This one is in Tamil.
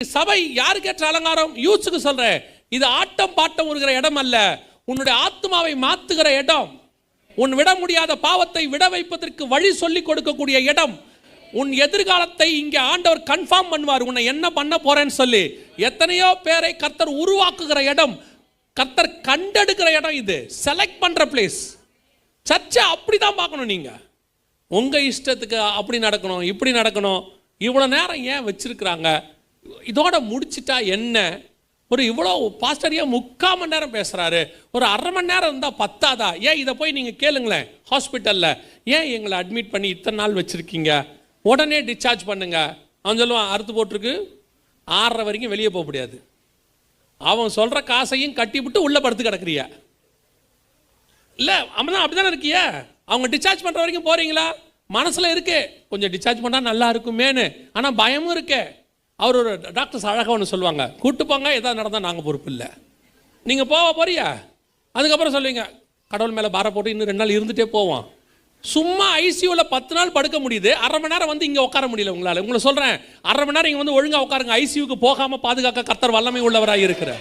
சபை யாருக்கேற்ற அலங்காரம்? யூத்ஸுக்கு சொல்றேன். இது ஆட்டம் பாட்டம் இருக்கிற இடம் அல்ல. உன்னுடைய ஆத்மாவை மாத்துகிற இடம். உன் விட முடியாத பாவத்தை விட வைப்பதற்கு வழி சொல்லிக் கொடுக்கக்கூடிய இடம். உன் எதிர்காலத்தை இங்கே ஆண்டவர் கன்ஃபார்ம் பண்ணுவார். உன்னை என்ன பண்ண போறேன்னு சொல்லி. எத்தனையோ பேரை கர்த்தர் உருவாக்குகிற இடம். கர்த்தர் கண்டெடுக்கிற இடம் இது. செலக்ட் பண்ற பிளேஸ் சர்ச்சை அப்படி தான் பார்க்கணும் நீங்க. உங்க இஷ்டத்துக்கு அப்படி நடக்கணும் இப்படி நடக்கணும். இவ்வளோ நேரம் ஏன் வச்சிருக்கிறாங்க? இதோட முடிச்சிட்டா என்ன? ஒரு இவ்வளோ பாஸ்டர் ஏன் முக்கால் மணி நேரம் பேசுகிறாரு ஒரு அரை மணி நேரம் இருந்தால் பத்தாதா? ஏன் இதை போய் நீங்கள் கேளுங்களேன் ஹாஸ்பிட்டலில் ஏன் எங்களை அட்மிட் பண்ணி இத்தனை நாள் வச்சுருக்கீங்க? உடனே டிஸ்சார்ஜ் பண்ணுங்க. அவன் சொல்லுவான் அறுத்து போட்டிருக்கு. ஆறரை வரைக்கும் வெளியே போக முடியாது. அவன் சொல்கிற காசையும் கட்டிவிட்டு உள்ளே படுத்து கிடக்குறிய. இல்லை அவன் அப்படிதானே இருக்கிய? அவங்க டிஸ்சார்ஜ் பண்ணுற வரைக்கும் போகிறீங்களா மனசில் இருக்கே கொஞ்சம் டிஸ்சார்ஜ் பண்ணால் நல்லா இருக்குமேன்னு. ஆனால் பயமும் இருக்கே. அவர் ஒரு டாக்டர்ஸ் அழகாக ஒன்று சொல்லுவாங்க. கூட்டு போங்க எதாவது நடந்தால் நாங்கள் பொறுப்பு இல்லை. நீங்கள் போக போறியா? அதுக்கப்புறம் சொல்லுவீங்க கடவுள் மேலே பார போட்டு இன்னும் ரெண்டு நாள் இருந்துகிட்டே போவோம். சும்மா ஐசியூவில் பத்து நாள் படுக்க முடியுது அரை மணி நேரம் வந்து இங்கே உட்கார முடியல உங்களால். உங்களை சொல்கிறேன் அரை மணி நேரம் இங்கே வந்து ஒழுங்காக உட்காருங்க. ஐசியூக்கு போகாமல் பாதுகாக்க கத்தர் வல்லமை உள்ளவராக இருக்கிறேன்